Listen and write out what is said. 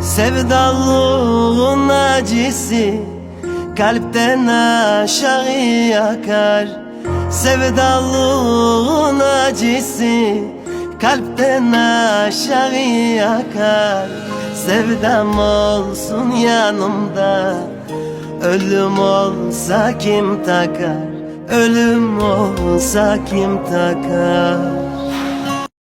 Sevdalığın acısı Kalpten aşağı yakar Sevdalığın acısı Kalpten aşağı yakar Sevdam olsun yanımda Ölüm olsa kim takar? Ölüm olsa kim takar?